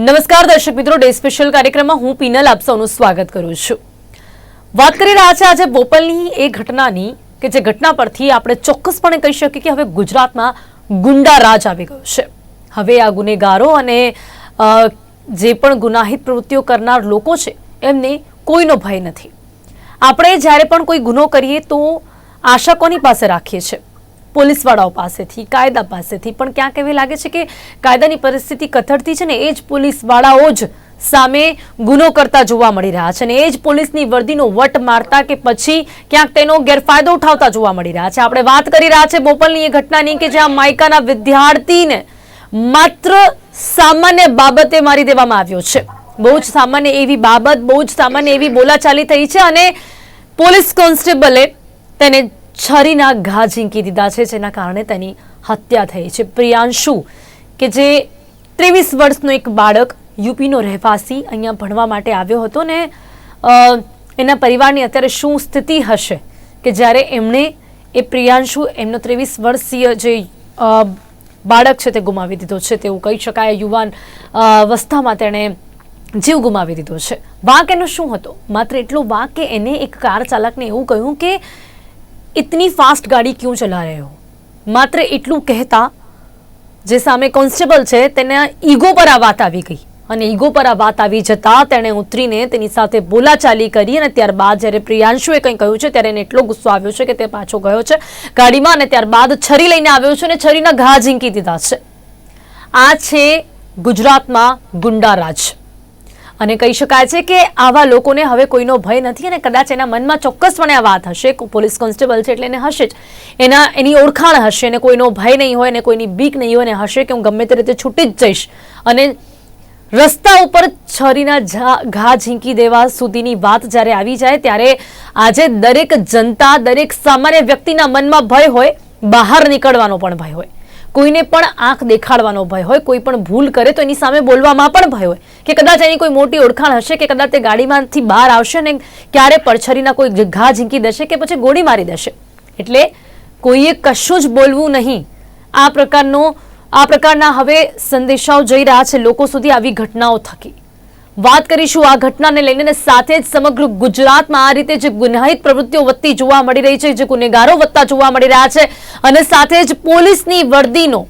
નમસ્કાર દર્શક મિત્રો, ડે સ્પેશિયલ કાર્યક્રમમાં હું પીનલ આપ સ્વાગત કરું છું. વાત કરી રહ્યા છે આજે બોપલની એ ઘટનાની કે જે ઘટના પરથી આપણે ચોક્કસપણે કહી શકીએ કે હવે ગુજરાતમાં ગુંડા રાજ આવી ગયો છે. હવે આ ગુનેગારો અને જે પણ ગુનાહિત પ્રવૃત્તિઓ કરનાર લોકો છે, એમને કોઈનો ભય નથી. આપણે જ્યારે પણ કોઈ ગુનો કરીએ તો આશા કોની પાસે રાખીએ છીએ? પોલીસવાળાઓ પાસેથી, કાયદા પાસેથી. પણ ક્યાંક એવી લાગે છે કે કાયદાની પરિસ્થિતિ કથળતી છે ને એ જ પોલીસવાળાઓ જ સામે ગુનો કરતા જોવા મળી રહ્યા છે અને એ જ પોલીસની વર્દીનો વટ મારતા કે પછી ક્યાંક તેનો ગેરફાયદો ઉઠાવતા જોવા મળી રહ્યા છે. આપણે વાત કરી રહ્યા છે બોપલની એ ઘટનાની કે જ્યાં માયકાના વિદ્યાર્થીને માત્ર સામાન્ય બાબતે મારી દેવામાં આવ્યો છે. બહુ જ સામાન્ય એવી બાબત, બહુ જ સામાન્ય એવી બોલાચાલી થઈ છે અને પોલીસ કોન્સ્ટેબલે તેને છરીના ઘા ઝીંકી દીધા છે, જેના કારણે તેની હત્યા થઈ છે. પ્રિયાંશુ, કે જે ત્રેવીસ વર્ષનો એક બાળક યુપીનો રહેવાસી અહીંયા ભણવા માટે આવ્યો હતો ને એના પરિવારની અત્યારે શું સ્થિતિ હશે? કે જ્યારે એમણે એ પ્રિયાંશુ, એમનો ત્રેવીસ વર્ષીય જે બાળક છે તે ગુમાવી દીધો છે, તેવું કહી શકાય. યુવાન અવસ્થામાં તેણે જીવ ગુમાવી દીધો છે. વાંક એનો શું હતો? માત્ર એટલો વાંક કે એને એક કાર ચાલકને એવું કહ્યું કે ઇતની ફાસ્ટ ગાડી ક્યું ચલા રહે હો માત્ર એટલું કહેતા જે સામે કોન્સ્ટેબલ છે તેના ઈગો પર આ વાત આવી ગઈ અને ઈગો પર આ વાત આવી જતાં તેણે ઉતરીને તેની સાથે બોલાચાલી કરી અને ત્યારબાદ જ્યારે પ્રિયાંશુએ કંઈ કહ્યું છે, ત્યારે એને એટલો ગુસ્સો આવ્યો છે કે તે પાછો ગયો છે ગાડીમાં, અને ત્યારબાદ છરી લઈને આવ્યો છે અને છરીના ઘા ઝીંકી દીધા છે. આ છે ગુજરાતમાં ગુંડારાજ. અને કહી શકાય છે કે આવા લોકોને હવે કોઈનો ભય નથી અને કદાચ એના મનમાં ચોક્કસપણે આ વાત હશે. પોલીસ કોન્સ્ટેબલ છે એટલે એને હશે જ. એના એની ઓળખાણ હશે અને કોઈનો ભય નહીં હોય અને કોઈની બીક નહીં હોય અને હશે કે હું ગમે તે રીતે છૂટી જ જઈશ. અને રસ્તા ઉપર છરીના ઘા ઝીંકી દેવા સુધીની વાત જ્યારે આવી જાય ત્યારે આજે દરેક જનતા, દરેક સામાન્ય વ્યક્તિના મનમાં ભય હોય, બહાર નીકળવાનો પણ ભય હોય. કોઈને પણ આંખ દેખાડવાનો ભય હોય, કોઈ પણ ભૂલ કરે તો એની સામે બોલવામાં પણ ભય હોય. કે કદાચ એની કોઈ મોટી ઓળખાણ હશે કે કદાચ તે ગાડીમાંથી બહાર આવશે ને ક્યારે પડછરીના કોઈ ઘા ઝીંકી દેશે કે પછી ગોળી મારી દેશે. એટલે કોઈએ કશું જ બોલવું નહીં. આ પ્રકારનો, આ પ્રકારના હવે સંદેશાઓ જઈ રહ્યા છે. લોકો સુધી આવી ઘટનાઓ થકી. વાત કરીશું આ ઘટનાને લઈને સાથે જ સમગ્ર ગુજરાતમાં આ રીતે જે ગુનાહિત પ્રવૃત્તિઓ વધતી જોવા મળી રહી છે, જે ગુનેગારો વધતા જોવા મળી રહ્યા છે અને સાથે જ પોલીસની વર્દીનો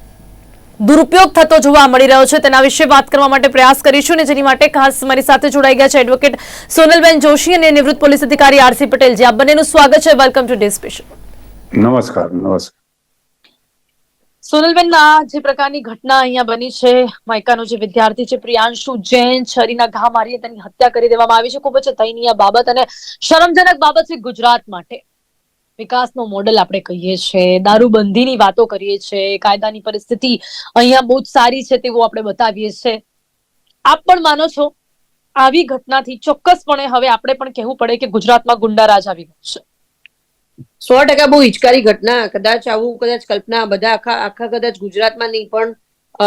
દુરુપયોગ થતો જોવા મળી રહ્યો છે. તેના વિશે વાત કરવા માટે પ્રયાસ કરીશું ને જેની માટે ખાસ મારી સાથે જોડાઈ ગયા છે એડવોકેટ સોનલબેન જોશી અને નિવૃત્ત પોલીસ અધિકારી આરસી પટેલ. જે આ બંનેનું સ્વાગત છે. Welcome today special. નમસ્કાર નમસ્કાર. સોનલબેન આ જે પ્રકારની ઘટના અહીંયા બની છે, માયકાનો જે વિદ્યાર્થી છે, પ્રિયાંશુ જૈન છરીના ઘા મારી તેની હત્યા કરી દેવામાં આવી છે. ખૂબ જ દયનીય બાબત અને શરમજનક બાબત છે ગુજરાત માટે. વિકાસનો મોડલ આપણે કહીએ છીએ, દારૂબંધીની વાતો કરીએ છીએ, કાયદાની પરિસ્થિતિ અહીંયા બહુ જ સારી છે તેવું આપણે બતાવીએ છીએ. આપ પણ માનો છો, આવી ઘટનાથી ચોક્કસપણે હવે આપણે પણ કહેવું પડે કે ગુજરાતમાં ગુંડારાજ આવી ગયું છે. સો ટકા બહુ હિચકારી ઘટના. કદાચ આવું કદાચ કલ્પના બધા આખા આખા કદાચ ગુજરાતમાં નહીં, પણ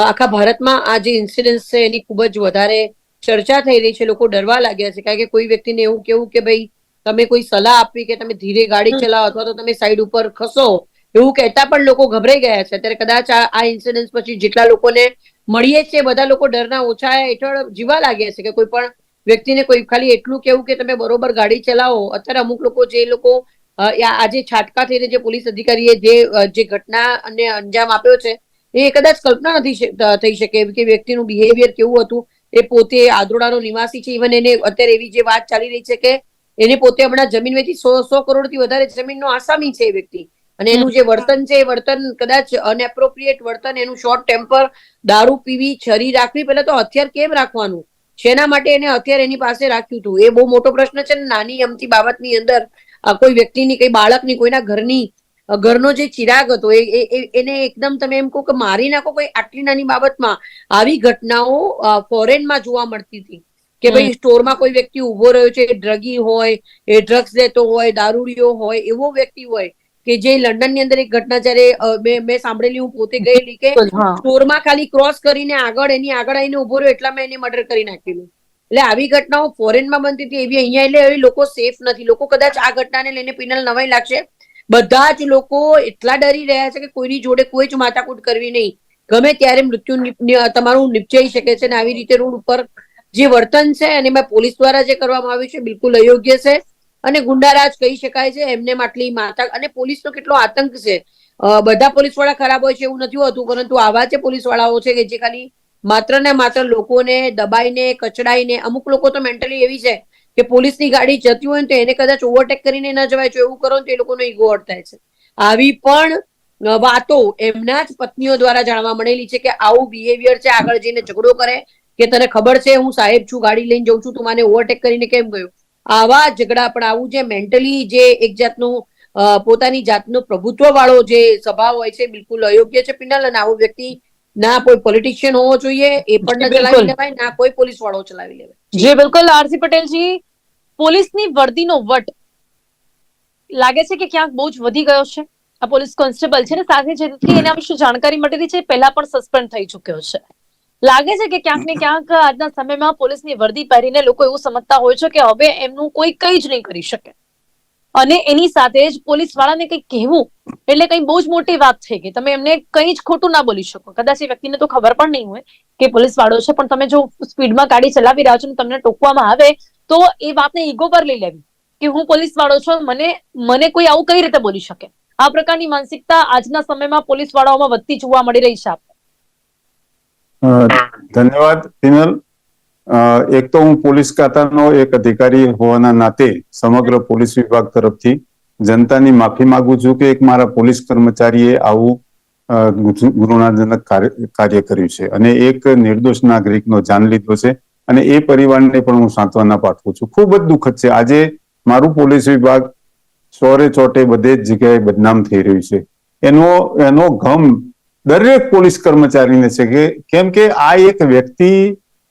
આખા ભારતમાં આ જે ઇન્સિડન્સ છે એની ખૂબ જ વધારે ચર્ચા થઈ રહી છે. લોકો ડરવા લાગ્યા છે. કારણ કે કોઈ વ્યક્તિને એવું કેવું કે ભાઈ, તમે કોઈ સલાહ આપવી કે તમે ધીરે ગાડી ચલાવો અથવા તો તમે સાઈડ ઉપર ખસો, એવું કહેતા પણ લોકો ગભરાઈ ગયા છે. અત્યારે કદાચ આ ઇન્સિડન્સ પછી જેટલા લોકોને મળીએ છીએ, બધા લોકો ડરના ઓછા હેઠળ જીવા લાગ્યા છે કે કોઈ પણ વ્યક્તિને કોઈ ખાલી એટલું કેવું કે તમે બરોબર ગાડી ચલાવો. અત્યારે અમુક લોકો જે લોકો આજે છાટકા થઈને જે પોલીસ અધિકારીએ જે જે ઘટના અને અંજામ આપ્યો છે, એ કદાચ કલ્પના નથી થઈ શકે કે વ્યક્તિનું બિહેવિયર કેવું હતું, એ પોતે આદરોડાનો નિવાસી છે ઇવન એને અત્યારે એવી જે વાત ચાલી રહી છે કે એને પોતે હમણાં જમીન વેચી સો સો કરોડથી વધારે જમીનનો આસામી છે એ વ્યક્તિ. અને એનું જે વર્તન છે, એ વર્તન કદાચ અનએપ્રોપ્રિએટ વર્તન, એનું શોર્ટ ટેમ્પર દારૂ પીવી, છરી રાખવી, પહેલા તો હથિયાર કેમ રાખવાનું? શેના માટે એને હથિયાર એની પાસે રાખ્યું હતું? એ બહુ મોટો પ્રશ્ન છે નાની અમથી બાબતની અંદર કોઈ વ્યક્તિની કઈ બાળકની કોઈના ઘરની ઘરનો જે ચિરાગ હતો એ એને એકદમ તમે એમ કહો કે મારી નાખો કોઈ આટલી નાની બાબતમાં આવી ઘટનાઓ ફોરેનમાં જોવા મળતી હતી કે ભાઈ સ્ટોરમાં કોઈ વ્યક્તિ ઊભો રહ્યો છે ડ્રગી હોય એ ડ્રગ્સ લેતો હોય દારૂડિયો હોય એવો વ્યક્તિ હોય કે જે લંડનની અંદર એક ઘટના જયારે મેં મેં સાંભળેલી હું પોતે ગયેલી કે સ્ટોરમાં ખાલી ક્રોસ કરીને આગળ એની આગળ આવીને ઊભો રહ્યો એટલામાં એને મર્ડર કરી નાખેલું. એટલે આવી ઘટનાઓ ફોરેનમાં બનતી હતી, એવી અહીંયા એટલે એવી લોકો સેફ નથી. લોકો કદાચ આ ઘટનાને લઈને પિનલ નવાઈ લાગશે. બધા જ લોકો એટલા ડરી રહ્યા છે કે કોઈની જોડે કોઈ જ માથાકૂટ કરવી નહીં. ગમે ત્યારે મૃત્યુ તમારું નિપજાઈ શકે છે અને આવી રીતે રોડ ઉપર જે વર્તન છે અને એમાં પોલીસ દ્વારા જે કરવામાં આવ્યું છે બિલકુલ અયોગ્ય છે. અને ગુંડારાજ કહી શકાય છે એમને માટલી માતા અને પોલીસનો કેટલો આતંક છે. બધા પોલીસવાળા ખરાબ હોય છે એવું નથી હોતું, પરંતુ આવા જે પોલીસ વાળાઓ છે કે જે ખાલી માત્ર ને માત્ર લોકોને દબાઈને, કચડાઈને, અમુક લોકો તો મેન્ટલી એવી છે કે પોલીસની ગાડી જતી હોય ને તો એને કદાચ ઓવરટેક કરીને ન જવાય, જો એવું કરો તો એ લોકોનો ઈગો અડતાય છે. આવી પણ વાતો એમના જ પત્નીઓ દ્વારા જાણવા મળેલી છે કે આવું બિહેવિયર છે, આગળ જઈને ઝઘડો કરે કે તને ખબર છે હું સાહેબ છું, ગાડી લઈને જઉં છું, તું મને ઓવરટેક કરીને કેમ ગયો? આવા ઝઘડા પણ આવું જે મેન્ટલી જે એક જાતનું પોતાની જાતનો પ્રભુત્વ વાળો જે સ્વભાવ હોય છે, બિલકુલ અયોગ્ય છે પિનલ અને આવો વ્યક્તિ ના કોઈ પોલિટિશિયન હોવો જોઈએ એ પણ ન ચલાવી લેવાય ના કોઈ પોલીસ વાળો ચલાવી લેવાય. જી બિલકુલ. આરસી પટેલજી પોલીસની વર્દીનો વટ. લાગે છે કે ક્યાંક બહુ જ વધી ગયો છે? આ પોલીસ કોન્સ્ટેબલ છે ને સાથે જેટલી એના વિશે જાણકારી મળેલી છે પહેલા પણ સસ્પેન્ડ થઈ ચુક્યો છે. લાગે છે કે ક્યાંક ને ક્યાંક આજના સમયમાં પોલીસની વર્દી પહેરીને લોકો એવું સમજતા હોય છે કે હવે એમનું કોઈ કઈ જ નહીં કરી શકે. અને એની સાથે જ પોલીસ વાળાને કંઈ કહેવું, એટલે કંઈ બહુ જ મોટી વાત થઈ ગઈ તમે એમને કંઈ જ ખોટું ના બોલી શકો. કદાચ એ વ્યક્તિને તો ખબર પણ નહીં હોય કે પોલીસ વાળો છે, પણ તમે જો સ્પીડમાં ગાડી ચલાવી રહ્યા છો ને તમને ટોકવામાં આવે, તો એ વાતને ઈગો પર લઈ લેવી કે હું પોલીસ વાળો છું, મને મને કોઈ આવું કઈ રીતે બોલી શકે? આ પ્રકારની માનસિકતા આજના સમયમાં પોલીસ વાળાઓમાં વધતી જોવા મળી રહી છે. ધન્યવાદ એક તો હું પોલીસ ખાતાનો એક અધિકારી હોવાના નાતે સમગ્ર પોલીસ વિભાગ તરફથી જનતાની માફી માંગુ છું કે એક મારા પોલીસ કર્મચારીએ આવું ગુનાજનક કાર્ય કર્યું છે. અને એક નિર્દોષ નાગરિકનો જાન લીધો છે અને એ પરિવારને પણ હું સાંત્વના પાઠવું છું. ખૂબ જ દુઃખદ છે. આજે મારું પોલીસ વિભાગ ચોરે ચોટે બધે જ જગ્યાએ બદનામ થઈ રહ્યું છે. એનો એનો ગમ દરેક પોલીસ કર્મચારીને છે કે, કેમ કે આ એક વ્યક્તિ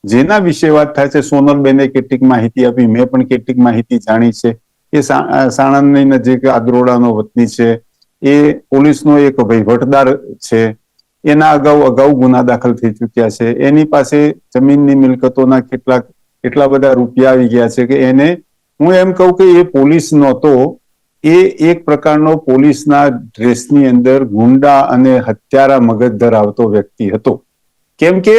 જેના વિશે વાત થાય છે, સોનલબેને કેટલીક માહિતી આપી, મેં પણ કેટલીક માહિતી જાણી છે. એ સાણંદની નજીક આદ્રોડાનો વતની છે. એ પોલીસનો એક વહીવટદાર છે. એના અગાઉ અગાઉ ગુના દાખલ થઈ ચુક્યા છે. એની પાસે જમીનની મિલકતોના કેટલાક એટલા બધા રૂપિયા આવી ગયા છે કે એને હું એમ કહું કે એ પોલીસ નહોતો. એ એક પ્રકારનો પોલીસના ડ્રેસની અંદર ગુંડા અને હત્યારા મગજ ધરાવતો વ્યક્તિ હતો. કેમ કે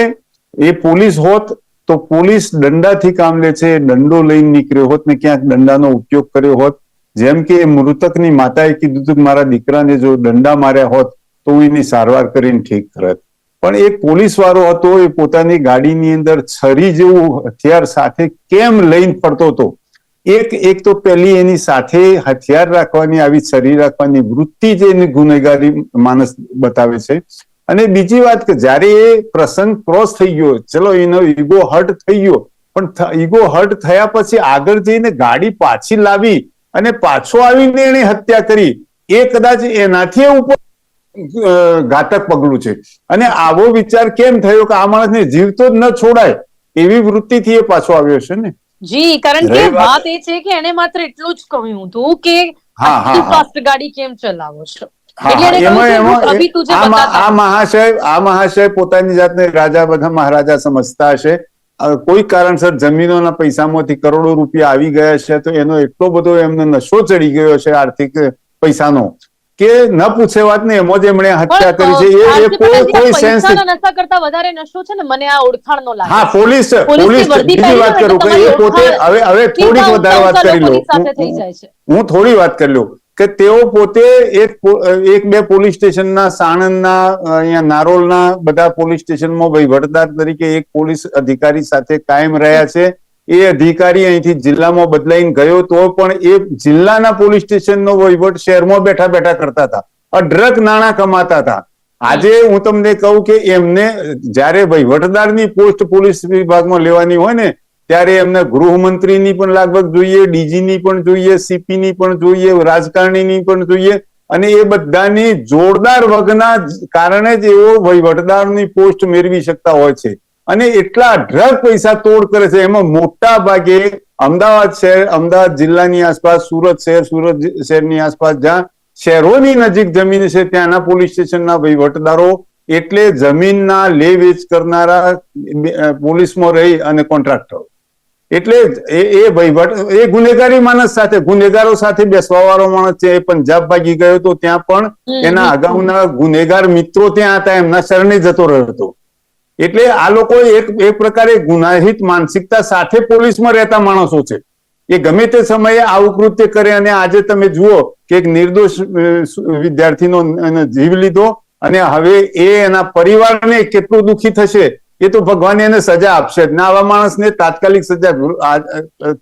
એ પોલીસ હોત તો પોલીસ દંડાથી કામ લે છે, દંડો લઈને નીકળ્યો હોત ને ક્યાંક દંડાનો ઉપયોગ કર્યો હોત. જેમ કે એ મૃતકની માતાએ કીધું હતું કે મારા દીકરાને જો દંડા માર્યા હોત તો હું એની સારવાર કરીને ઠીક કરત. પણ એક પોલીસ વાળો હતો, એ પોતાની ગાડીની અંદર છરી જેવું હથિયાર સાથે કેમ લઈને ફરતો હતો? એક એક તો પહેલી એની સાથે હથિયાર રાખવાની, આવી છરી રાખવાની વૃત્તિ જ એની ગુનેગારી માણસ બતાવે છે. અને બીજી વાત કે જ્યારે એ પ્રસંગ ક્રોસ થઈ ગયો ચલો એનો ઈગો હર્ટ થઈ ગયો પણ ઈગો હર્ટ થયા પછી આગળ જઈને ગાડી પાછી લાવી અને પાછો આવીને એને હત્યા કરી. એ કદાચ એનાથી ઉપર ઘાતક પગલું છે. અને આવો વિચાર કેમ થયો કે આ માણસને જીવતો જ ન છોડાય? એવી વૃત્તિથી એ પાછો આવ્યો છે ને? જી કારણ કે વાત- એ છે કે એને માત્ર એટલું જ કહ્યું હતું કે હા, હા, હા. ફાસ્ટ ગાડી કેમ ચલાવો છો? આ મહાશય આ મહાશય પોતાની જાતને રાજા બધા મહારાજા સમજતા હશે. કોઈ કારણસર જમીનોના પૈસામાંથી કરોડો રૂપિયા આવી ગયા છે તો એનો એટલો બધો એમને નશો ચડી ગયો છે આર્થિક પૈસાનો કે ન પૂછે વાત ને એમાં જ એમણે હત્યા કરી છે. એ- કોઈ કોઈ સેન્સ નશા કરતા વધારે નશો છે ને મને આ ઓળખાણનો લાગે હા પોલીસ પોલીસ બીજી વાત કરું કે એ પોતે હવે હવે થોડીક વધારે વાત કરી છે. હું થોડી વાત કરી લઉં કે તેઓ પોતે એક એક બે પોલીસ સ્ટેશનના, સાણંદના અહીંયા નારોલના બધા પોલીસ સ્ટેશનમાં વહીવટદાર તરીકે એક પોલીસ અધિકારી સાથે કાયમ રહ્યા છે. એ અધિકારી અહીંથી જિલ્લામાં બદલાઈને ગયો તો પણ એ જિલ્લાના પોલીસ સ્ટેશનનો વહીવટ શહેરમાં બેઠા બેઠા કરતા હતા. અઢળક નાણાં કમાતા હતા. આજે હું તમને કહું કે એમને જ્યારે વહીવટદારની પોસ્ટ પોલીસ વિભાગમાં લેવાની હોય ને ત્યારે એમને ગૃહમંત્રીની પણ લગભગ જોઈએ, ડીજીની પણ જોઈએ, સીપીની પણ જોઈએ, રાજકારણીની પણ જોઈએ અને એ બધાની જોરદાર વગના કારણે જ એવો વહીવટદારની પોસ્ટ મેળવી શકતા હોય છે. અને એટલા અઢળક પૈસા તોડ કરે છે. એમાં મોટા ભાગે અમદાવાદ શહેર, અમદાવાદ જિલ્લાની આસપાસ, સુરત શહેર, સુરત શહેરની આસપાસ જ્યાં શહેરોની નજીક જમીન છે, ત્યાંના પોલીસ સ્ટેશનના વહીવટદારો એટલે જમીનના લે વેચ કરનારા પોલીસમાં રહી અને કોન્ટ્રાક્ટરો. એટલે એ એ વહીવટ એ ગુનેગારી માણસ સાથે ગુનેગારો સાથે બેસવા વાળો માણસ છે એ પંજાબ ભાગી ગયો તો ત્યાં પણ એના અગાઉના ગુનેગાર મિત્રો ત્યાં હતા એમના શરણે જતો રહ્યો હતો. એટલે આ લોકો એક એક પ્રકારે ગુનાહિત માનસિકતા સાથે પોલીસમાં રહેતા માણસો છે. એ ગમે તે સમયે આવું કૃત્ય કરે અને આજે તમે જુઓ કે એક નિર્દોષ વિદ્યાર્થીનો એને જીવ લીધો અને હવે એ એના પરિવારને કેટલું દુઃખી થશે એ તો ભગવાન એને સજા આપશે જ. ને આવા માણસને તાત્કાલિક સજા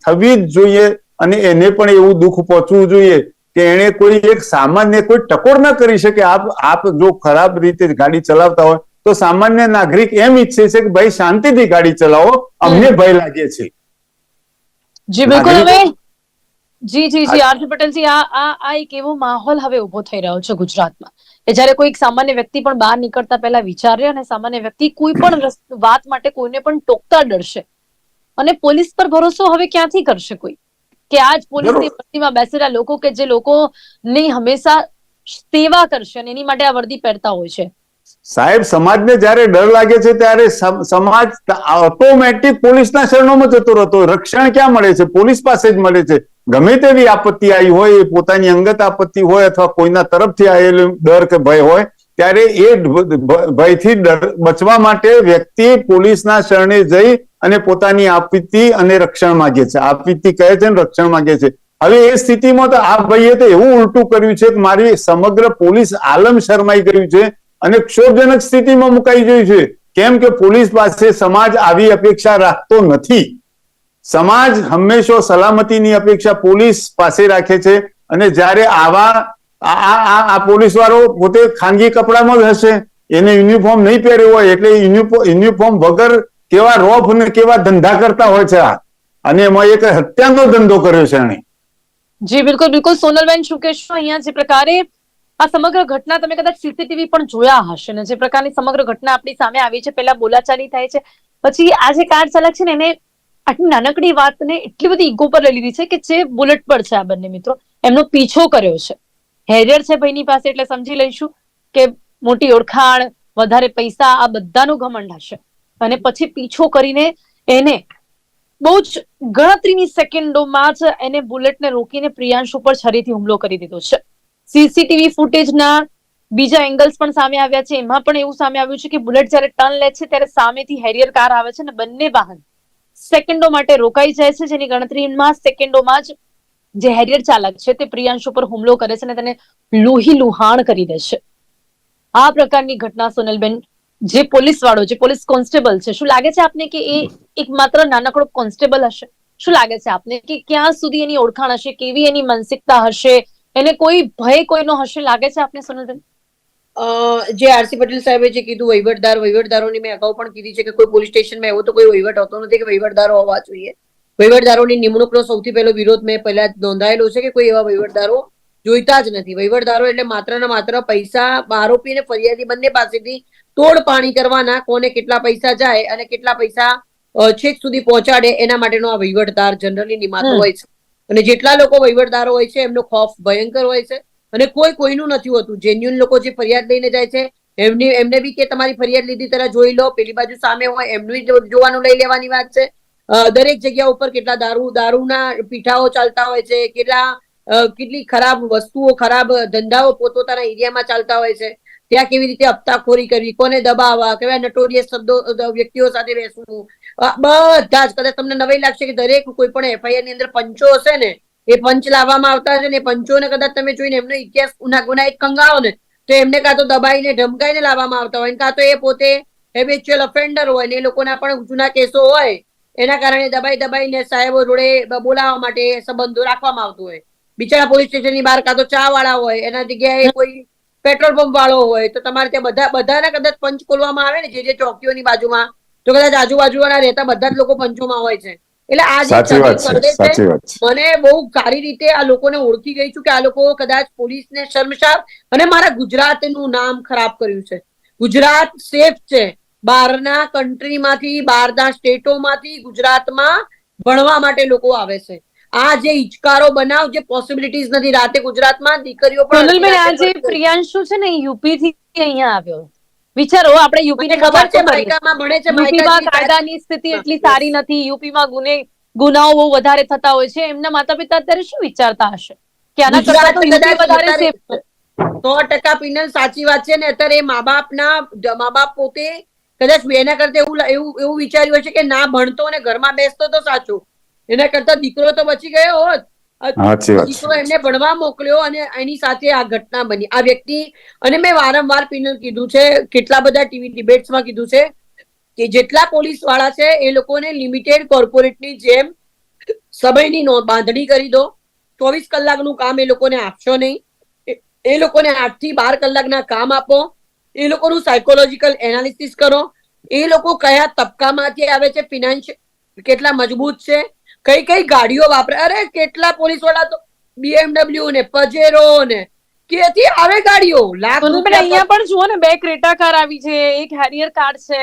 થવી જ જોઈએ અને એને પણ એવું દુઃખ પહોંચવું જોઈએ કે એને કોઈ એક સામાન્ય કોઈ ટકોર ના કરી શકે. આપ આપ જો ખરાબ રીતે ગાડી ચલાવતા હોય તો સામાન્ય નાગરિક એમ ઈચ્છે છે કે ભાઈ શાંતિથી ગાડી ચલાવો અમને ભય લાગે છે. જી બિલકુલ હવે જી જી જી આરજી પટેલજી આ આ એક એવો માહોલ હવે ઊભો થઈ રહ્યો છે ગુજરાતમાં. કે જ્યારે કોઈ સામાન્ય વ્યક્તિ પણ બહાર નીકળતા પહેલા વિચારે અને સામાન્ય વ્યક્તિ કોઈ પણ વાત માટે કોઈને પણ ટોકતા ડરશે. અને પોલીસ પર ભરોસો હવે ક્યાંથી કરશે કોઈ? કે આજ પોલીસની. વર્દીમાં બેસેલા લોકો કે જે લોકોની હંમેશા સેવા કરશે અને એની માટે આ વર્દી પહેરતા હોય છે. સાહેબ, સમાજને જ્યારે ડર લાગે છે ત્યારે સમાજ ઓટોમેટિક પોલીસના શરણોમાં જતો રહેતો રક્ષણ ક્યાં મળે છે? પોલીસ પાસે જ મળે છે. ગમે તેવી આપત્તિ આવી હોય પોતાની અંગત આપત્તિ હોય અથવા કોઈના તરફથી આવેલો ડર કે ભય હોય, ત્યારે એ ભયથી બચવા માટે વ્યક્તિ પોલીસના શરણે જઈ અને પોતાની આપત્તિ અને રક્ષણ માંગે છે. આપત્તિ કહે છે ને રક્ષણ માંગે છે. હવે એ સ્થિતિમાં તો આ ભાઈએ તો એવું ઉલટું કર્યું છે કે મારી સમગ્ર પોલીસ આલમ શરમાઈ ગયું છે અને ક્ષોભજનક સ્થિતિમાં મુકાઈ ગયું છે. કેમ કે પોલીસ પાસે સમાજ આવી અપેક્ષા રાખતો નથી. સમાજ હંમેશા સલામતીની અપેક્ષા પોલીસ પાસે રાખે છે અને જ્યારે આવા આ પોલીસ વાળો પોતે ખાનગી કપડામાં જ હશે, એને યુનિફોર્મ નહીં પહેર્યો હોય એટલે યુનિફોર્મ વગર કેવા રોફ અને કેવા ધંધા કરતા હોય છે આ. અને એમાં એક હત્યાનો ધંધો કર્યો છે એને જી, બિલકુલ બિલકુલ. સોનલબેન, શું કહેશો? અહીંયા જે પ્રકારે આ સમગ્ર ઘટના તમે કદાચ સીસીટીવી પણ જોયા હશે ને, જે પ્રકારની સમગ્ર ઘટના આપણી સામે આવી છે, પહેલા બોલાચાલી થાય છે, પછી આ જે કાર ચાલક છે ને, એને આટલી નાનકડી વાતને એટલી બધી ઈગો પર લઈ લીધી છે કે જે બુલેટ પર છે આ બંને મિત્રો. એમનો પીછો કર્યો છે. હેરિયર છે ભાઈની પાસે, એટલે સમજી લઈશું કે મોટી ઓળખાણ, વધારે પૈસા, આ બધાનું ઘમંડ હશે. અને પછી પીછો કરીને એને બહુ જ ગણતરીની સેકન્ડોમાં જ એને બુલેટને રોકીને પ્રિયાંશ ઉપર છરીથી હુમલો કરી દીધો છે. સીસીટીવી ફૂટેજના બીજા એંગલ્સ પણ સામે આવ્યા છે. એમાં પણ એવું સામે આવ્યું છે કે બુલેટ જ્યારે ટર્ન લે છે ત્યારે સામેથી હેરિયર કાર આવે છે અને બંને વાહન સેકન્ડો માટે રોકાઈ જાય છે. જેની ગણતરીમાં સેકન્ડોમાં જ જે હેરિયર ચાલક છે તે પ્રિયાંશ ઉપર હુમલો કરે છે અને તેને લોહી લુહાણ કરી દે છે. આ પ્રકારની ઘટના સોનલબેન, જે પોલીસ વાળો જે પોલીસ કોન્સ્ટેબલ છે, શું લાગે છે આપને કે એ એક માત્ર નાનકડો કોન્સ્ટેબલ હશે? શું લાગે છે આપને કે ક્યાં સુધી એની ઓળખાણ હશે? કેવી એની માનસિકતા હશે? એને કોઈ ભય કોઈનો હશે લાગે છે આપને સોનલબેન જે આરસી પટેલ સાહેબે જે કીધું વહીવટદાર વહીવટદારોની મેં અગાઉ પણ કીધી છે કે કોઈ પોલીસ સ્ટેશનમાં એવો તો કોઈ વહીવટ હોતો નથી કે વહીવટદારો હોવા જોઈએ. વહીવટદારોની નિમણૂકનો સૌથી પહેલો વિરોધ મેં પહેલા નોંધાયેલો છે કે કોઈ એવા વહીવટદારો જોઈતા જ નથી. વહીવટદારો એટલે માત્ર ને માત્ર પૈસા આરોપી અને ફરિયાદી બંને પાસેથી તોડ પાણી કરવાના કોને કેટલા પૈસા જાય અને કેટલા પૈસા છેક સુધી પહોંચાડે એના માટેનો આ વહીવટદાર જનરલી નિમાતો હોય છે. અને જેટલા લોકો વહીવટદારો હોય છે, એમનો ખોફ ભયંકર હોય છે. અને કોઈ કોઈનું નથી હોતું. જેન્યુન લોકો જે ફરિયાદ લઈને જાય છે, એમની, એમને બી કે તમારી ફરિયાદ લીધી તરફ જોઈ લો, પેલી બાજુ સામે હોય, એમનું જોવાનું લઈ લેવાની વાત છે. દરેક જગ્યા ઉપર કેટલા દારૂ, દારૂના પીઠાઓ ચાલતા હોય છે, કેટલા કેટલી ખરાબ વસ્તુઓ, ખરાબ ધંધાઓ પોતપોતાના એરિયામાં ચાલતા હોય છે. ત્યાં કેવી રીતે હપ્તાખોરી કરવી, કોને દબાવવા, કેવા નટોરિયસ શબ્દો વ્યક્તિઓ સાથે બેસવું. બધા જ કદાચ તમને નવાઈ લાગશે કે દરેક કોઈ પણ એફઆઈઆરની અંદર પંચો હશે ને, એ પંચ લાવવામાં આવતા હશે ને પંચોને કદાચ તમે જોઈને એમનો ઇતિહાસ ગુના ગુનાહિત કંગાળો ને, તો એમને કાં તો દબાઈને ઢમકાઈને લાવવામાં આવતા હોય કાં તો એ પોતે હેબિચ્યુઅલ ઓફેન્ડર હોય ને, એ લોકોના પણ જૂના કેસો હોય, એના કારણે દબાઈ દબાઈને સાહેબો જોડે બોલાવવા માટે સંબંધો રાખવામાં આવતું હોય. બિચારા પોલીસ સ્ટેશનની બહાર કાં તો ચા વાળા હોય, એના જગ્યાએ કોઈ પેટ્રોલ પંપ વાળો હોય તો તમારે ત્યાં બધા બધાના કદાચ પંચ ખોલવામાં આવે ને જે જે ચોકીઓની બાજુમાં. તો કદાચ આજુબાજુના રહેતા બધા જ લોકો પંચોમાં હોય છે. એટલે આ જે મને બહુ સારી રીતે આ લોકોને ઓળખી ગઈ છું કે આ લોકો કદાચ પોલીસને શર્મસાર અને મારા ગુજરાતનું નામ ખરાબ કર્યું છે. ગુજરાત સેફ છે. બહારના કન્ટ્રીમાંથી બહારના સ્ટેટોમાંથી ગુજરાતમાં ભણવા માટે લોકો આવે છે. આ જે હિચકારો બનાવ જે પોસિબિલિટીઝ નથી રાતે ગુજરાતમાં દીકરીઓ પણ સોનલબેન આ જે પ્રિયાંશુ છે ને યુપી થી અહીંયા આવ્યો. વિચારો આપણે યુપી ને ખબર છે માયકામાં ભણે છે યુપીમાં કાયદાની સ્થિતિ એટલી સારી નથી યુપીમાં ગુને ગુનાઓ બહુ વધારે થતા હોય છે. એમના માતા પિતા અત્યારે શું વિચારતા હશે? કે આના કરતા તો યુપી વધારે સેફ સો ટકા પિનલ સાચી વાત છે ને અત્યારે એ મા બાપના મા બાપ પોતે કદાચ એના કરતા એવું એવું એવું વિચાર્યું હશે કે ના ભણતો ને ઘરમાં બેસતો તો સાચું. એના કરતા દીકરો તો બચી ગયો હોત. દીકરો એમને ભણવા મોકલ્યો અને એની સાથે આ ઘટના બની. આ વ્યક્તિ અને મેં વારંવાર પીનલ કીધું છે કેટલા બધા ટીવી ડિબેટ્સમાં કીધું છે કે જેટલા પોલીસવાળા છે એ લોકોને લિમિટેડ કોર્પોરેટની જેમ સમયની બાંધણી કરી દો. ચોવીસ કલાકનું કામ એ લોકોને આપશો નહીં. એ- એ લોકોને આઠથી બાર કલાકના કામ આપો. એ લોકોનું સાયકોલોજીકલ એનાલિસિસ કરો. એ લોકો કયા તબક્કામાંથી આવે છે? ફિનાન્શિયલ કેટલા મજબૂત છે? કઈ કઈ ગાડીઓ વાપરે? અરે કેટલા પોલીસવાળા તો બીએમડબલ્યુ ને પજેરો ને કેથી આવે ગાડીઓ? લાખ અહીંયા પણ જુઓ ને બે ક્રેટા કાર આવી છે એક હેરિયર કાર છે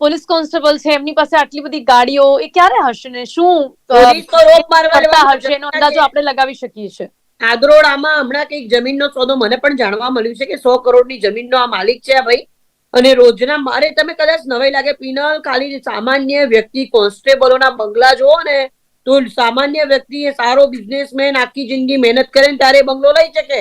પોલીસ કોન્સ્ટેબલ છે એમની પાસે આટલી બધી ગાડીઓ એ ક્યારે હશે ને? શું પોલીસ તો રોપ મારવા હશે એનો અંદાજો આપણે લગાવી શકીએ છીએ. આદરોડામાં હમણાં કંઈક જમીનનો સોદો મને પણ જાણવા મળ્યું છે કે સો કરોડની જમીનનો આ માલિક છે ભાઈ. અને રોજના મારે તમે કદાચ નવાઈ લાગે, પિનલ, ખાલી સામાન્ય વ્યક્તિ, કોન્સ્ટેબલોના બંગલા જુઓ ને, તો સામાન્ય વ્યક્તિ એ સારો બિઝનેસમેન, આખી જિંદગી મહેનત કરે ને ત્યારે બંગલો લઈ શકે.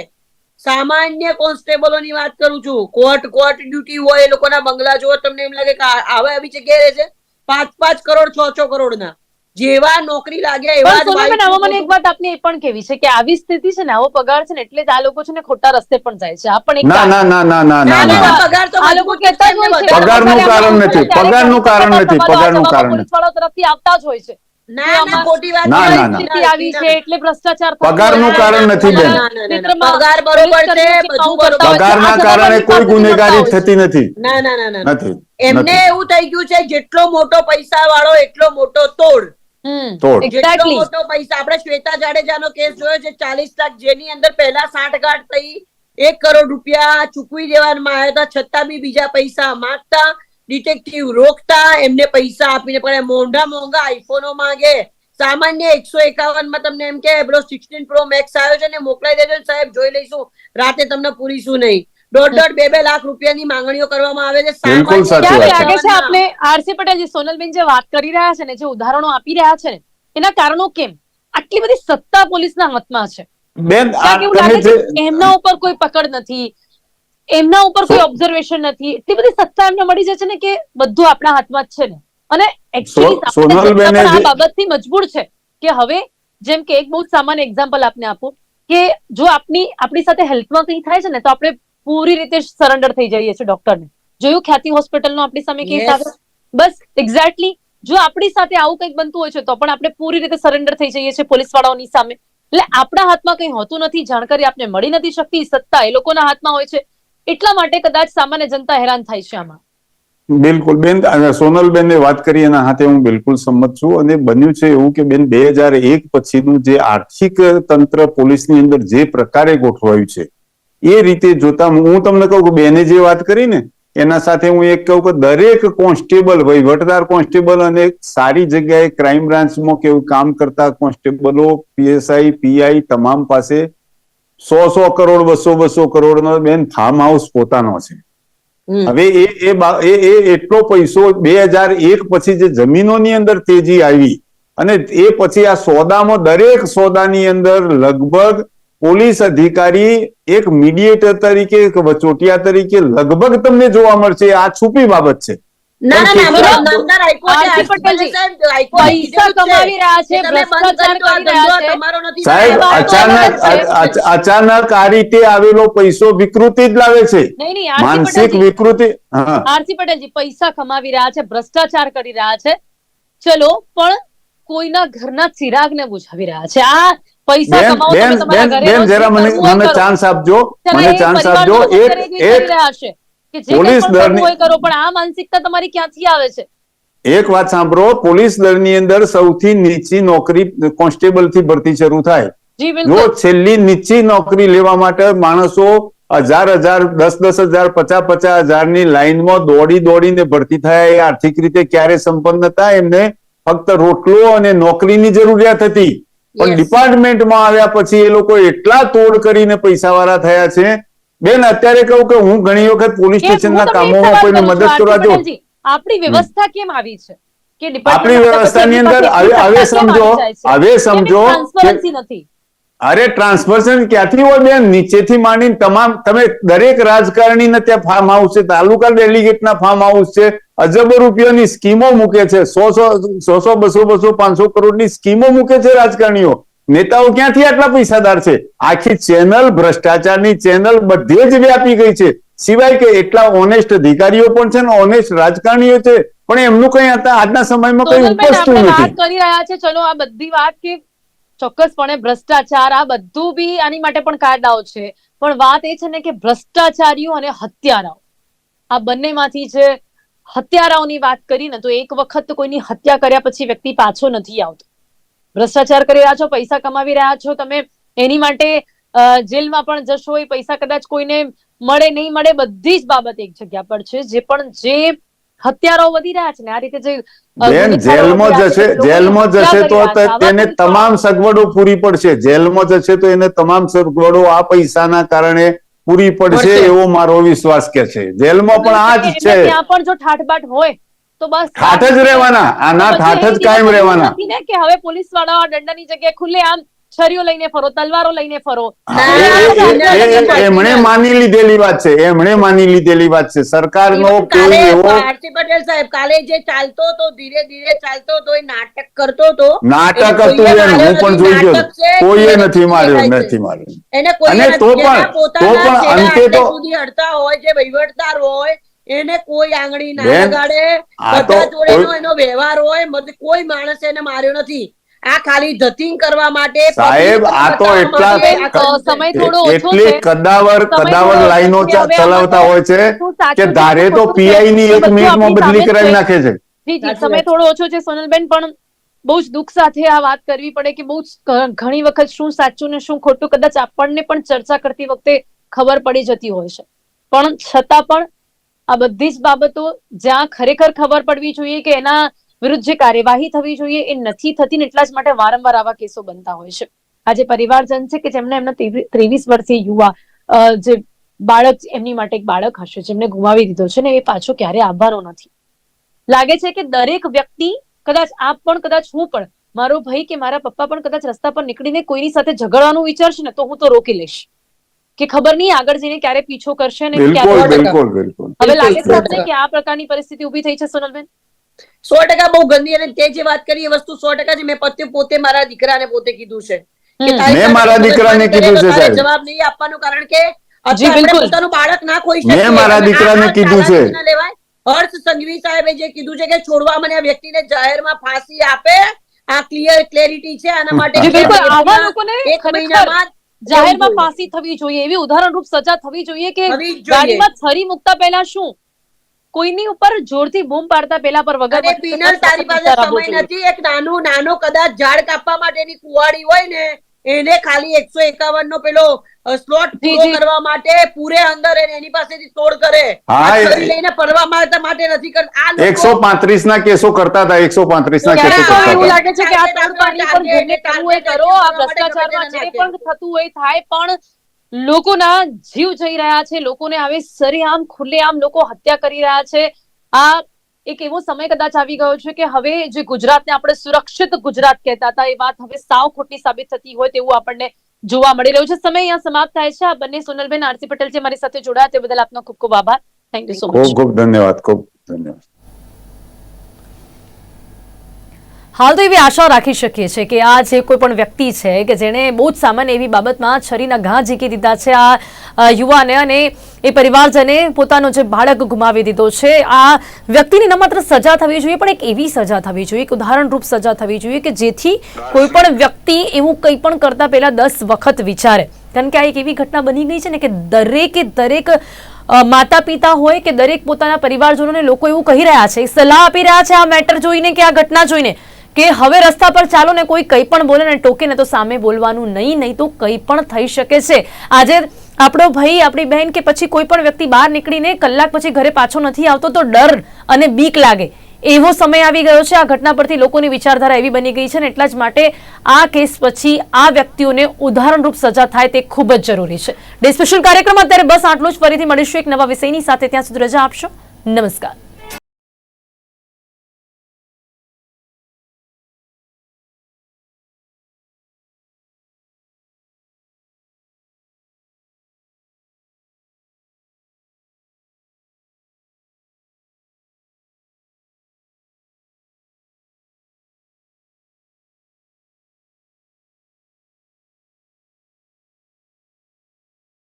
સામાન્ય કોન્સ્ટેબલોની વાત કરું છું. કોર્ટ કોર્ટ ડ્યુટી હોય એ લોકોના બંગલા જુઓ, તમને એમ લાગે કે આવે આવા આવી જગ્યાએ રહે છે? પાંચ પાંચ કરોડ છ છ કરોડના. જેવા નોકરી લાગ્યા એવા પણ સોનલબેન આમાં મને એક વાત આપને એ પણ કેવી છે કે આવી સ્થિતિ છે ને આવો પગાર છે ને એટલે જ આ લોકો છે ને ખોટા રસ્તે પણ જાય છે આ પણ એક ના ના ના ના ના પગાર તો આ લોકો કહેતા જ હોય છે પગારનું કારણ નથી, પગારનું કારણ નથી, પગારનું કારણ પોલીસવાળાઓ તરફથી આવતા જ હોય છે નથી નથી નથી એમને એવું થઈ ગયું છે જેટલો મોટો પૈસા વાળો એટલો મોટો તોડ તોડ. exactly. મોટો પૈસા. આપણે શ્વેતા જાડેજાનો કેસ જોયો છે ચાલીસ લાખ જેની અંદર પહેલા સાઠગાંઠ થઈ એક કરોડ રૂપિયા ચૂકવી દેવામાં આવ્યા હતા. છતાં બી બીજા પૈસા માંગતા ડિટેક્ટિવ રોકતા એમને પૈસા આપીને. પણ મોંઘા મોંઘા આઈફોનો માંગે. સામાન્ય એકસો એકાવનમાં તમને એમ કે પેલો સિક્સટીન પ્રો મેક્સ આવ્યો છે ને મોકલાઈ દેજો સાહેબ જોઈ લઈશું. રાતે તમને પૂરીશું નહીં. દોઢ દોઢ બે બે લાખ રૂપિયાની માંગણીઓ કરવામાં આવે છે. બિલકુલ સાચી વાત લાગે છે આપને આરસી પટેલજી સોનલબેન જે વાત કરી રહ્યા છે ને જે ઉદાહરણો આપી રહ્યા છે ને એના કારણો કેમ? આટલી બધી સત્તા પોલીસના હાથમાં છે. બેન જે એમના ઉપર કોઈ પકડ નથી એમના ઉપર કોઈ ઓબ્ઝર્વેશન નથી. એટલી બધી સત્તા એમને મળી જાય છે ને કે બધું આપણા હાથમાં જ છે ને. અને પણ આ જે- બાબતથી મજબૂર છે કે હવે જેમ કે એક બહુ જ સામાન્ય એક્ઝામ્પલ આપને આપું કે જો આપની આપણી સાથે હેલ્થમાં કંઈ થાય છે ને તો આપણે પૂરી રીતે સરેન્ડર થઈ જઈએ છીએ ડોક્ટરને જોયું ખ્યાતિ હોસ્પિટલનો આપણી સામે કેસ આવે? બસ એક્ઝેક્ટલી જો આપણી સાથે આવું કંઈક બનતું હોય છે તો પણ આપણે પૂરી રીતે સરેન્ડર થઈ જઈએ છીએ પોલીસ વાળાઓની સામે. એટલે આપણા હાથમાં કંઈ હોતું નથી જાણકારી આપને મળી નથી શકતી સત્તા એ લોકોના હાથમાં હોય છે. એટલા માટે કદાચ સામાન્ય જનતા હેરાન થાય છે આમાં. બિલકુલ. બેન સોનલબેન ને વાત કરી એના હાથે હું બિલકુલ સંમત છું. અને બન્યું છે એવું કે બેન બે હજાર એક પછીનું જે આર્થિક તંત્ર પોલીસની અંદર જે પ્રકારે ગોઠવાયું છે એ રીતે જોતા હું તમને કહું કે બેને જે વાત કરી ને એના સાથે હું એક કહું કે દરેક કોન્સ્ટેબલ વહીવટદાર કોન્સ્ટેબલ અને સારી જગ્યાએ ક્રાઇમ બ્રાન્ચમાં કેવું કામ કરતા કોન્સ્ટેબલો પીએસઆઈ પીઆઈ તમામ પાસે સો સો કરોડ બસો બસો કરોડનો બેન ફાર્મ હાઉસ પોતાનો છે. હવે એ એ બા- એ એ એટલો પૈસો બે હજાર એક પછી જે જમીનોની અંદર તેજી આવી અને એ પછી આ સોદામાં દરેક સોદાની અંદર લગભગ પોલીસ અધિકારી એક મીડિયેટર તરીકે એક વચોટિયા તરીકે લગભગ તમને જોવા મળશે. આ છુપી બાબત છે. સાહેબ અચાનક આ રીતે આવેલો પૈસો વિકૃતિ જ લાવે છે. નહીં નહીં આરતી માનસિક વિકૃતિ આરસી પટેલજી પૈસા કમાવી રહ્યા છે ભ્રષ્ટાચાર કરી રહ્યા છે. ચલો પણ કોઈના ઘરના ચિરાગને બુઝાવી રહ્યા છે. આ પૈસા કમાવો તમે તમારા ઘરે બેન જરા મને મને ચાન્સ આપજો. મને ચાન્સ આપજો. એક એક કે જે પોલીસ દળની- કરો પણ આ માનસિકતા તમારી ક્યાંથી આવે છે? એક વાત સાંભળો પોલીસ દળની અંદર સૌથી નીચી નોકરી કોન્સ્ટેબલથી ભરતી શરૂ થાય. જો છેલ્લી નીચી નોકરી લેવા માટે માણસો હજાર હજાર દસ દસ હજાર પચાસ પચાસ હજારની લાઈનમાં દોડી દોડીને ભરતી થયા એ આર્થિક રીતે ક્યારે સંપન્ન હતા એમને ફક્ત રોટલો અને નોકરીની જરૂરિયાત હતી. પણ ડિપાર્ટમેન્ટમાં આવ્યા પછી એ લોકો એટલા તોડ કરીને પૈસાવાળા થયા છે. બેન અત્યારે કહું કે હું ઘણી વખત પોલીસ સ્ટેશનના કામોમાં કોઈને મદદ કરવા આરતી જો આપણી વ્યવસ્થા કેમ આવી છે? કે વ્યવસ્થાની અંદર હવે પાસે સમજો? હવે સમજો નથી? અરે ટ્રાન્સફર્શન ક્યાંથી હોય બેન? નીચેથી માંડીને તમામ તમે દરેક રાજકારણીને ત્યાં ફાર્મ હાઉસ છે તાલુકા ડેલિગેટના ફાર્મ હાઉસ છે અજબ રૂપિયાની સ્કીમો મૂકે છે સો સો સો બસો બસો પાંચસો કરોડની સ્કીમો મૂકે છે રાજકારણીઓ. નેતાઓ ક્યાંથી આટલા પૈસાદાર છે? આખી ચેનલ ભ્રષ્ટાચારની ચેનલ બધે જ વ્યાપી ગઈ છે. સિવાય કે એટલા ઓનેસ્ટ અધિકારીઓ પણ છે ને ઓનેસ્ટ રાજકારણીઓ છે. પણ એમનું કઈ હતા આજના સમયમાં કઈ ઉપજતું વાત નથી. કરી રહ્યા છે. ચલો આ બધી વાત કે ચોક્કસપણે ભ્રષ્ટાચાર, આ બધું બી આની માટે પણ કાયદાઓ છે. પણ વાત એ છે ને કે ભ્રષ્ટાચારીઓ અને હત્યારાઓ. આ બંનેમાંથી જે હત્યારાઓની વાત કરી ને તો એક વખત કોઈની હત્યા કર્યા પછી વ્યક્તિ પાછો નથી આવતો. ભ્રષ્ટાચાર કરી રહ્યા છો, પૈસા કમાવી રહ્યા છો, તમે એની માટે જેલમાં પણ જશો એ પૈસા કદાચ કોઈને મળે, નહીં મળે, બધી જ બાબત એક જગ્યા પર છે. જે પણ જે હત્યારાઓ વધી રહ્યા છે ને આ રીતે જે બેન જેલમાં જશે જેલમાં જશે તો તેને તમામ સગવડો પૂરી પડશે. જેલમાં જશે તો એને તમામ સગવડો આ પૈસાના કારણે પૂરી પડશે એવો મારો વિશ્વાસ કે છે. જેલમાં પણ આ જ છે. ત્યાં પણ જો ઠાઠબાટ હોય તો બસ ઠાઠ જ રહેવાના. આના ઠાઠ જ કાયમ રહેવાના. કે હવે પોલીસવાળા દંડની જગ્યાએ ખુલ્લે આમ છરીઓ લઈને ફરો તલવારો લઈને ફરો. એમણે માની લીધેલી વાત છે એમણે માની લીધેલી વાત છે. સરકારનો કોઈ એવો પટેલ સાહેબ કાલે જે ચાલતો હતો ધીરે ધીરે ચાલતો હતો એ નાટક કરતો હતો. નાટક હતું હું પણ જોઈ ગયો કોઈએ નથી માર્યો નથી માર્યો. એને કોઈ અને તો પણ- તો પણ અંતે તો- અડતા હોય જે વહીવટદાર હોય એને કોઈ આંગળી ના લગાડે. તો બધા જોડેનો એનો વ્યવહાર હોય કોઈ માણસ એને માર્યો નથી. આ ખાલી ધતિંગ કરવા માટે સાહેબ, આ તો એટલા-. સમય થોડો ઓછો એટલી કદાવર કદાવર લાઈનો ચલાવતા હોય છે કે ધારે તો પીઆઈ ની એક મિનિટમાં બદલી કરાવી નાખે છે. જી જી સમય થોડો ઓછો છે સોનલબેન પણ બહુ જ દુઃખ સાથે આ વાત કરવી પડે કે બહુ ઘણી વખત શું સાચું ને શું ખોટું કદાચ આપણને પણ ચર્ચા કરતી વખતે ખબર પડી જતી હોય છે. પણ છતાં પણ આ બધી જ બાબતો જ્યાં ખરેખર ખબર પડવી જોઈએ કે એના વિરુદ્ધ જે કાર્યવાહી થવી જોઈએ એ નથી થતી ને એટલા જ માટે વારંવાર આવા કેસો બનતા હોય છે. આજે પરિવારજન છે કે જેમને એમના ત્રેવીસ વર્ષીય યુવા જે બાળક એમની માટે એક બાળક હશે જેમને ગુમાવી દીધો છે ને એ પાછો ક્યારે આવવાનો નથી. લાગે છે કે દરેક વ્યક્તિ કદાચ આપ પણ કદાચ હું પણ મારો ભાઈ કે મારા પપ્પા પણ કદાચ રસ્તા પર નીકળીને કોઈની સાથે ઝઘડવાનું વિચારશે ને તો હું તો રોકી લઈશ. કે ખબર નહીં આગળ જઈને ક્યારે પીછો કરશે ને ક્યારે હવે લાગે છે. કે આ પ્રકારની પરિસ્થિતિ ઊભી થઈ છે સોનલબેન? સો ટકા બહુ ગંદી અને તે જે વાત કરી એ વસ્તુ સો ટકા છે મેં પોતે પોતે મારા દીકરાને પોતે કીધું છે કે મેં મારા દીકરાને કીધું છે, સાહેબ. જવાબ નહીં આપવાનો કારણ કે. પોતાનું બાળક ના ખોઈ મેં મારા દીકરાને કીધું છે. હર્ષ સંઘવી સાહેબે જે કીધું છે કે છોડવા મને આ વ્યક્તિને જાહેરમાં ફાંસી આપે આ ક્લિયર ક્લેરિટી છે આના માટે બિલકુલ આવા એક લોકોને ખરેખર મહિનામાં જાહેરમાં ફાંસી થવી જોઈએ એવી ઉદાહરણરૂપ સજા થવી જોઈએ કે. ગાડીમાં છરી મુકતા પહેલા શું કોઈની ઉપર જોરથી બૂમ પાડતા પહેલા પર વગર અને મતલબ તારી પાસે સમય નથી. એક નાનું નાનો કદાચ ઝાડ કાપવા માટેની કુવાડી હોય ને એને ખાલી એકસો એકાવન નો પેલો સ્લોટ પૂરો કરવા માટે પૂરે અંદર એની પાસેથી તોડ કરે. લઈને પડવા માટે માટે નથી કરતા આ એકસો પાંત્રીસ ના કેસો કરતા હતા એકસો પાંત્રીસ ના કેસો કરતા એવું લાગે છે કે આ તોડ પાણી પર જેને કરવું હોય કરો આ ભ્રષ્ટાચારમાં જે પણ થતું હોય થાય પણ લોકોના જીવ જઈ રહ્યા છે લોકોને હવે સરેઆમ ખુલ્લેઆમ લોકો હત્યા કરી રહ્યા છે. આ એક એવો સમય કદાચ આવી ગયો છે કે હવે જે ગુજરાતને આપણે સુરક્ષિત ગુજરાત કહેતા હતા એ વાત હવે સાવ ખોટી સાબિત થતી હોય તેવું આપણને જોવા મળી રહ્યું છે. સમય અહીંયા સમાપ્ત થાય છે. આ બંને સોનલબેન આરસી પટેલ જે મારી સાથે જોડાયા તે બદલ આપનો ખૂબ ખૂબ આભાર. થેન્ક યુ સો મચ ખૂબ ખૂબ ધન્યવાદ ખૂબ ધન્યવાદ. હાલ તો એવી આશા રાખી શકીએ છીએ કે આ જે કોઈ પણ વ્યક્તિ છે કે જેણે બહુ જ સામાન્ય એવી બાબતમાં છરીના ઘા ઝીકી દીધા છે, આ યુવાને અને એ પરિવારજને પોતાનો જે બાળક ગુમાવી દીધો છે, આ વ્યક્તિની ન માત્ર સજા થવી જોઈએ, પણ એક એવી સજા થવી જોઈએ, એક ઉદાહરણરૂપ સજા થવી જોઈએ કે જેથી કોઈ પણ વ્યક્તિ એવું કંઈ પણ કરતા પહેલા દસ વખત વિચારે. કારણ કે આ એક એવી ઘટના બની ગઈ છે ને કે દરેકે દરેક માતા પિતા હોય કે દરેક પોતાના પરિવારજનોને લોકો એવું કહી રહ્યા છે, સલાહ આપી રહ્યા છે આ મેટર જોઈને કે આ ઘટના જોઈને. કે હવે રસ્તા પર ચાલો ને કોઈ કંઈ પણ બોલે ને ટોકે ને તો સામે બોલવાનું નહીં નહીં તો કંઈ પણ થઈ શકે છે. આજે આપણો ભાઈ, આપણી બહેન કે પછી કોઈ પણ વ્યક્તિ બહાર નીકળીને કલાક પછી ઘરે પાછો નથી આવતો તો ડર અને બીક લાગે. એવો સમય આવી ગયો છે, આ ઘટના પરથી લોકોની વિચારધારા એવી બની ગઈ છે ને એટલા જ માટે આ કેસ પછી આ વ્યક્તિઓને ઉદાહરણરૂપ સજા થાય તે ખૂબ જ જરૂરી છે. ડે સ્પેશિયલ કાર્યક્રમ, અત્યારે બસ આટલું જ. ફરીથી મળીશું એક નવા વિષયની સાથે. ત્યાં સુધી રજા આપશો. નમસ્કાર.